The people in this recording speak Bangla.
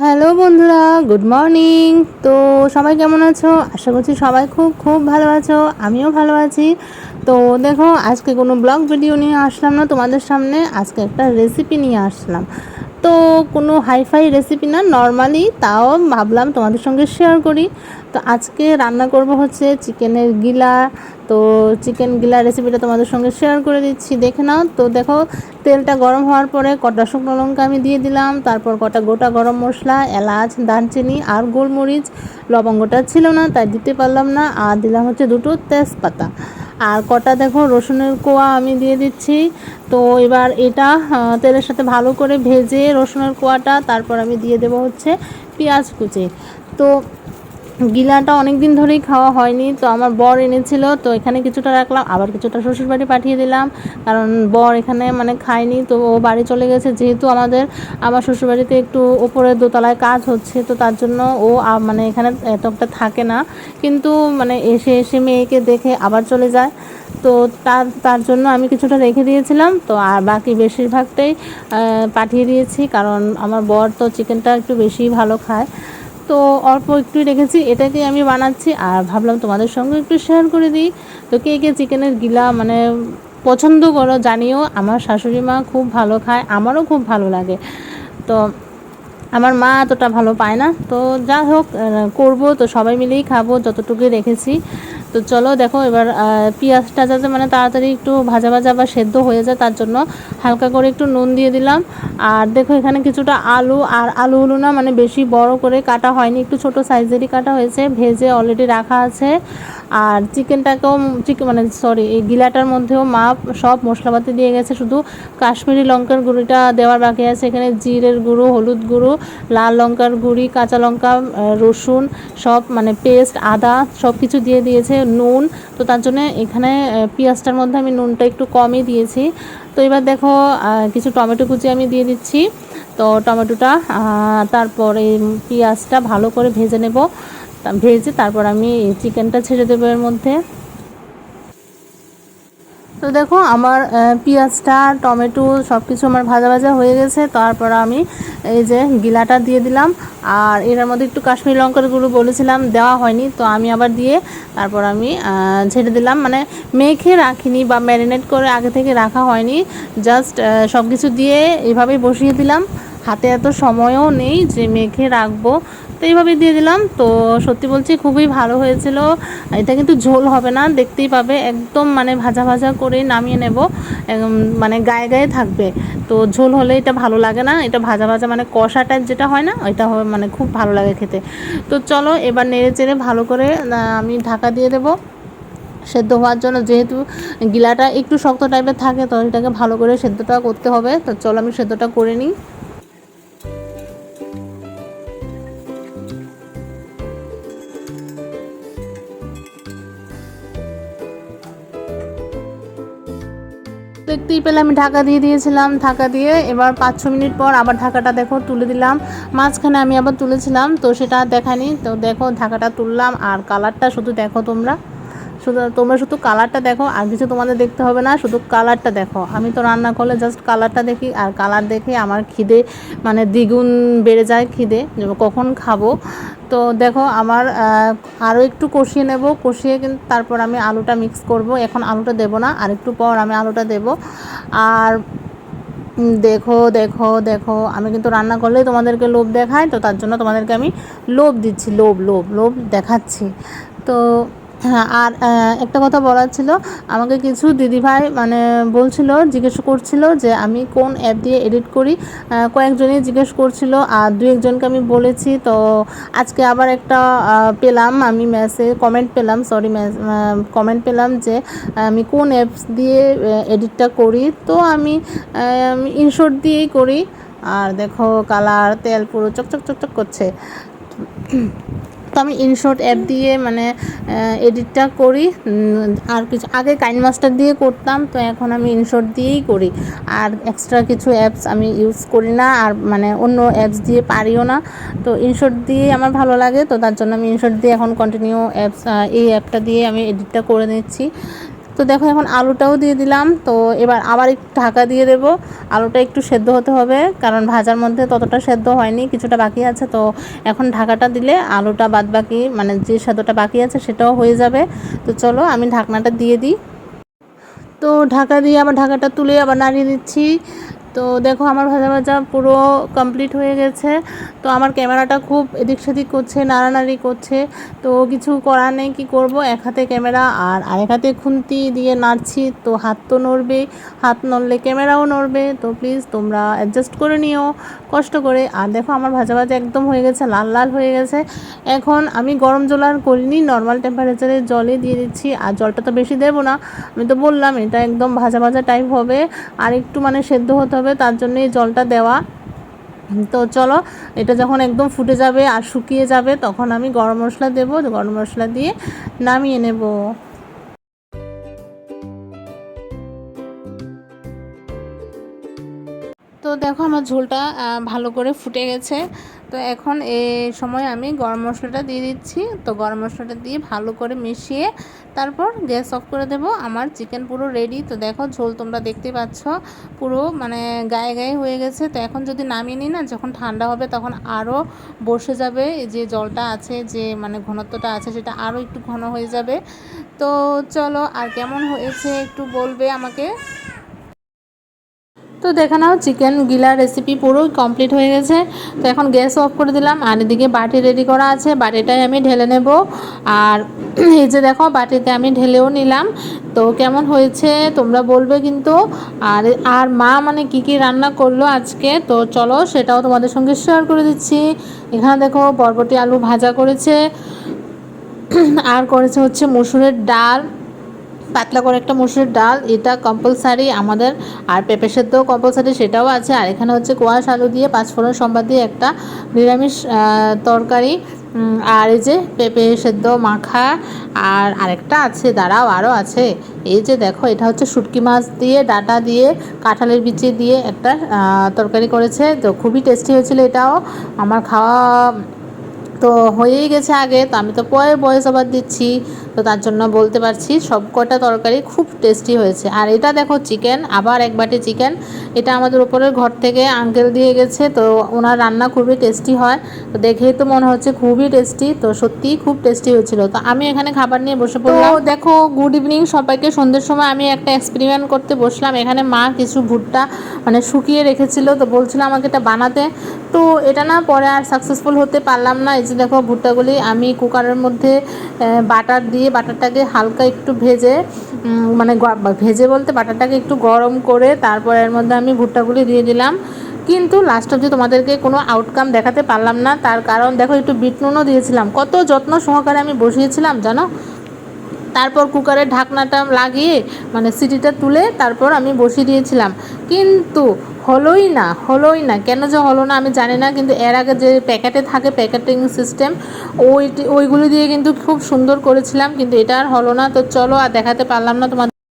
হ্যালো বন্ধুরা, গুড মর্নিং। তো সবাই কেমন আছো? আশা করছি সবাই খুব খুব ভালো আছো, আমিও ভালো আছি। তো দেখো, আজকে কোনো ব্লগ ভিডিও নিয়ে আসলাম না, তোমাদের সামনে আজকে একটা রেসিপি নিয়ে আসলাম। তো কোনো হাইফাই রেসিপি না নর্মালি তাও ভাবলাম তোমাদের সঙ্গে শেয়ার করি। তো আজকে রান্না করব হচ্ছে চিকেনের গিলা। তো চিকেন গিলা রেসিপিটা তোমাদের সঙ্গে শেয়ার করে দিচ্ছি, দেখে নাও। তো দেখো, তেলটা গরম হওয়ার পরে কটা শুকনো লঙ্কা আমি দিয়ে দিলাম, তারপর কটা গোটা গরম মশলা, এলাচ, দারচিনি আর গোলমরিচ। লবঙ্গটা ছিল না, তাই দিতে পারলাম না। আর দিলাম হচ্ছে দুটো তেজপাতা। আর কটা দেখো রসুনের কোয়া আমি দিয়ে দিচ্ছি। তো এবার এটা তেলের সাথে ভালো করে ভেজে রসুনের কোয়াটা, তারপর আমি দিয়ে দেবো হচ্ছে পেঁয়াজ কুচি। তো গিলাটা অনেক দিন ধরেই খাওয়া হয়নি, তো আমার বর এনেছিল, তো এখানে কিছুটা রাখলাম, আবার কিছুটা শ্বশুরবাড়ি পাঠিয়ে দিলাম, কারণ বর এখানে মানে খায়নি, তো ও বাড়ি চলে গেছে, যেহেতু আমাদের, আমার শ্বশুরবাড়িতে একটু ওপরে দোতলায় কাজ হচ্ছে, তো তার জন্য ও মানে এখানে এতটা থাকে না, কিন্তু মানে এসে এসে মেয়েকে দেখে আবার চলে যায়, তো তার তার জন্য আমি কিছুটা রেখে দিয়েছিলাম, তো আর বাকি বেশিরভাগটাই পাঠিয়ে দিয়েছি, কারণ আমার বর তো চিকেনটা একটু বেশি ভালো খায় তো অল্প একটু রেখেছি, এটাকে আমি বানাচ্ছি আর ভাবলাম তোমাদের সঙ্গে একটু শেয়ার করে দিই। তো কে কে চিকেনের গিলা মানে পছন্দ করো জানিও, আমার শাশুড়ি মা খুব ভালো খায়, আমারও খুব ভালো লাগে। তো আমার মা এতটা ভালো পায় না। তো যা হোক করব তো, সবাই মিলেই খাব, যতটুকুই রেখেছি। তো চলো দেখো এবার পেঁয়াজটা যাতে মানে তাড়াতাড়ি একটু ভাজা ভাজা বা সেদ্ধ হয়ে যায়, তার জন্য হালকা করে একটু নুন দিয়ে দিলাম। আর দেখো এখানে কিছুটা আলু, আর আলুগুলো না মানে বেশি বড় করে কাটা হয়নি, একটু ছোট সাইজেরই কাটা হয়েছে, ভেজে অলরেডি রাখা আছে। আর চিকেনটাকেও চিকেন মানে সরি এই গিলাটার মধ্যেও মা সব মশলাপাতি দিয়ে গেছে, শুধু কাশ্মীরি লঙ্কার গুঁড়িটা দেওয়ার বাকি আছে, এখানে জিরের গুঁড়ো, হলুদ গুঁড়ো লাল লঙ্কার গুঁড়ি, কাঁচা লঙ্কা রসুন, সব মানে পেস্ট, আদা সব কিছু দিয়ে দিয়েছে, নুন। তো তার জন্য এখানে পেঁয়াজটার মধ্যে আমি নুনটা একটু কমই দিয়েছি। তো এবার দেখো কিছু টমেটো কুচি আমি দিয়ে দিচ্ছি। তো টমেটোটা তারপরে পেঁয়াজটা ভালো করে ভেজে নেব। ভেজে তারপর আমি চিকেনটা ছেড়ে দেবো এর মধ্যে। তো দেখো, আমার পেঁয়াজটা, টমেটো সব কিছু আমার ভাজা ভাজা হয়ে গেছে। তারপর আমি এই যে গিলাটা দিয়ে দিলাম। আর এর মধ্যে একটু কাশ্মীর লঙ্কার গুঁড়ো বলেছিলাম, দেওয়া হয়নি। তো আমি আবার দিয়ে তারপর আমি ছেড়ে দিলাম। মানে মেখে রাখিনি বা ম্যারিনেট করে আগে থেকে রাখা হয়নি। জাস্ট সব কিছু দিয়ে এভাবেই বসিয়ে দিলাম। হাতে এত সময়ও নেই যে মেখে রাখব। তো এইভাবে দিয়ে দিলাম। তো সত্যি বলছি খুবই ভালো হয়েছিল। এটা কিন্তু ঝোল হবে না, দেখতেই পাবে। একদম মানে ভাজা ভাজা করে নামিয়ে নেব। মানে গায়ে গায়ে থাকবে। তো ঝোল হলে এটা ভালো লাগে না। এটা ভাজা ভাজা মানে কষা টাইপ যেটা হয় না, ওইটা মানে খুব ভালো লাগে খেতে। তো চলো এবার নেড়ে চেড়ে ভালো করে আমি ঢাকা দিয়ে দেবো। সেদ্ধ হওয়ার জন্য যেহেতু গিলাটা একটু শক্ত টাইপের থাকে, তো এটাকে ভালো করে সেদ্ধটা করতে হবে। তো চলো আমি সেদ্ধটা করে নিই। দেখতেই পেলে আমি ঢাকা দিয়ে দিয়েছিলাম, ঢাকা দিয়ে এবার পাঁচ ছ মিনিট পর আবার ঢাকাটা দেখো তুলে দিলাম। মাঝখানে আমি আবার তুলেছিলাম, তো সেটা দেখানি তো দেখো ঢাকাটা তুললাম আর কালারটা শুধু দেখো তোমরা। শুধু তোমরা শুধু কালারটা দেখো, আর কিছু তোমাদের দেখতে হবে না, শুধু কালারটা দেখো। আমি তো রান্না করলে জাস্ট কালারটা দেখি, আর কালার দেখে আমার খিদে মানে দ্বিগুণ বেড়ে যায় খিদে কখন খাব। তো দেখো আমার আরও একটু কষিয়ে নেব, কষিয়ে কিন্তু তারপর আমি আলুটা মিক্স করব। এখন আলুটা দেব না, আর একটু পর আমি আলুটা দেব। আর দেখো দেখো দেখো, আমি কিন্তু রান্না করলেই তোমাদেরকে লোভ দেখায়, তো তার জন্য তোমাদেরকে আমি লোভ দিচ্ছি, লোভ লোভ লোভ দেখাচ্ছি। তো হ্যাঁ আর একটা কথা বলার ছিল, আমাকে কিছু দিদিভাই মানে বলছিল, জিজ্ঞেস করছিল যে আমি কোন অ্যাপ দিয়ে এডিট করি। কয়েকজনই জিজ্ঞেস করছিল, আর দু একজনকে আমি বলেছি, তো আজকে আবার একটা পেলাম, আমি মেসেজ কমেন্ট পেলাম সরি কমেন্ট পেলাম যে আমি কোন অ্যাপস দিয়ে এডিটটা করি। তো আমি ইনশর্ট দিয়েই করি। আর দেখো কালার তেল পুরো চকচক চকচক করছে। তো আমি ইনশর্ট অ্যাপ দিয়ে মানে এডিটটা করি। আর কিছু, আগে কাইন মাস্টার দিয়ে করতাম, তো এখন আমি ইনশর্ট দিয়েই করি। আর এক্সট্রা কিছু অ্যাপস আমি ইউজ করি না, আর মানে অন্য অ্যাপস দিয়ে পারিও না। তো ইনশর্ট দিয়ে আমার ভালো লাগে, তো তার জন্য আমি ইনশর্ট দিয়ে এখন কন্টিনিউ অ্যাপস এই অ্যাপটা দিয়ে আমি এডিটটা করে নিচ্ছি। তো দেখো এখন আলুটাও দিয়ে দিলাম। তো এবার আবার একটু ঢাকা দিয়ে দেবো। আলুটা একটু সেদ্ধ হতে হবে, কারণ ভাজার মধ্যে ততটা সেদ্ধ হয়নি, কিছুটা বাকি আছে। তো এখন ঢাকাটা দিলে আলুটা বাদ বাকি মানে যে সেদ্ধটা বাকি আছে সেটাও হয়ে যাবে। তো চলো আমি ঢাকনাটা দিয়ে দিই। তো ঢাকা দিয়ে আবার ঢাকাটা তুলে আবার নাড়িয়ে দিচ্ছি। তো দেখো আমার ভাজা ভাজা পুরো কমপ্লিট হয়ে গেছে। তো আমার ক্যামেরাটা খুব এদিক সেদিক করছে, নাড়ানাড়ি করছে। তো কিছু করার নেই, কী করব? এক হাতে ক্যামেরা আর আরেক হাতে খুন্তি দিয়ে নাড়ছি, তো হাত তো নড়বে হাত নড়লে ক্যামেরাও নড়বে। তো প্লিজ তোমরা অ্যাডজাস্ট করে নিও, কষ্ট করে। আর দেখো আমার ভাজা ভাজা একদম হয়ে গেছে, লাল লাল হয়ে গেছে। এখন আমি গরম জল আর করিনি নর্মাল টেম্পারেচারে জলে দিয়ে দিচ্ছি। আর জলটা তো বেশি দেবো না। আমি তো বললাম, এটা একদম ভাজা ভাজা টাইপ হবে। আর একটু মানে সেদ্ধ হতে হবে। তার জন্য এই জলটা দেওয়া। তো চলো, এটা যখন একদম ফুটে যাবে আর শুকিয়ে যাবে, তখন আমি গরম মশলা দেবো, গরম মশলা দিয়ে নামিয়ে নেব। তো দেখো আমার ঝোলটা ভালো করে ফুটে গেছে। তো এখন এ সময় আমি গরম মশলাটা দিয়ে দিচ্ছি। তো গরম মশলাটা দিয়ে ভালো করে মিশিয়ে তারপর গ্যাস অফ করে দেব। আমার চিকেন পুরো রেডি তো দেখো ঝোল তোমরা দেখতে পাচ্ছ, পুরো মানে গায়ে গায়ে হয়ে গেছে। তো এখন যদি নামিয়ে নিই না, যখন ঠান্ডা হবে তখন আরও বসে যাবে যে জলটা আছে, যে মানে ঘনত্বটা আছে সেটা আরও একটু ঘন হয়ে যাবে। তো চলো আর কেমন হয়েছে একটু বলবে আমাকে। তো দেখে নাও চিকেন গিলার রেসিপি পুরো কমপ্লিট হয়ে গেছে। তো এখন গ্যাস অফ করে দিলাম, আর এদিকে বাটি রেডি করা আছে। বাটিটাই আমি ঢেলে নেব। আর এই যে দেখো, বাটিতে আমি ঢেলেও নিলাম। তো কেমন হয়েছে তোমরা বলবে কিন্তু। আর আর মা মানে কি কি রান্না করল আজকে? তো চলো সেটাও তোমাদের সঙ্গে শেয়ার করে দিচ্ছি। এখানে দেখো, বরবটি আলু ভাজা করেছে। আর করেছে হচ্ছে মসুরের ডাল। পাতলা করে একটা মসুরের ডাল, এটা কম্পালসারি আমাদের আর পেঁপে সেদ্ধও কম্পালসারি সেটাও আছে। আর এখানে হচ্ছে কোয়াশ আলু দিয়ে পাঁচফোড়ন সম্বাদ দিয়ে একটা নিরামিষ তরকারি। আর এই যে পেঁপে সেদ্ধ মাখা, আর আরেকটা আছে, দাঁড়াও আরও আছে। এই যে দেখো, এটা হচ্ছে শুটকি মাছ দিয়ে, ডাটা দিয়ে, কাঁঠালের বিচি দিয়ে একটা তরকারি করেছে। তো খুবই টেস্টি হয়েছিল এটাও। আমার খাওয়া তো হয়েই গেছে আগে তো আমি তো পরে বয়স আবার দিচ্ছি তো তার জন্য বলতে পারছি সব কটা তরকারি খুব টেস্টি হয়েছে। আর এটা দেখো চিকেন আবার এক বাটি চিকেন এটা আমাদের উপরের ঘর থেকে আঙ্কেল দিয়ে গেছে তো ওনার রান্না খুবই টেস্টি হয় তো দেখেই তো মনে হচ্ছে খুবই টেস্টি তো সত্যিই খুব টেস্টি হয়েছিল। তো আমি এখানে খাবার নিয়ে বসে পড়লাম। দেখো গুড ইভিনিং সবাইকে। সন্ধ্যের সময় আমি একটা এক্সপেরিমেন্ট করতে বসলাম। এখানে মা কিছু ভুট্টা মানে শুকিয়ে রেখেছিল তো বলছিল আমাকে এটা বানাতে। তো এটা না পরে আর সাকসেসফুল হতে পারলাম না। এই যে দেখো ভুট্টাগুলি আমি কুকারের মধ্যে বাটার দিয়ে বাটারটাকে হালকা একটু ভেজে মানে ভেজে বলতে বাটারটাকে একটু গরম করে তারপর এর মধ্যে আমি ভুট্টাগুলি দিয়ে দিলাম। কিন্তু লাস্ট অবধি তোমাদেরকে কোনো আউটকাম দেখাতে পারলাম না। তার কারণ দেখো একটু বিট নুনও দিয়েছিলাম। কত যত্ন সহকারে আমি বসিয়েছিলাম, জানো? তারপর কুকারের ঢাকনাটা লাগিয়ে মানে সিটিটা তুলে তারপর আমি বসিয়ে দিয়েছিলাম। কিন্তু হলোই না হলোই না। কেন যে হলো না আমি জানি না, কিন্তু এর আগে যে প্যাকেটে থাকে প্যাকেটিং সিস্টেম ওই ওইগুলো দিয়ে কিন্তু খুব সুন্দর করেছিলাম, কিন্তু এটা আর হলো না। তো চলো আর দেখাতে পারলাম না তোমাদের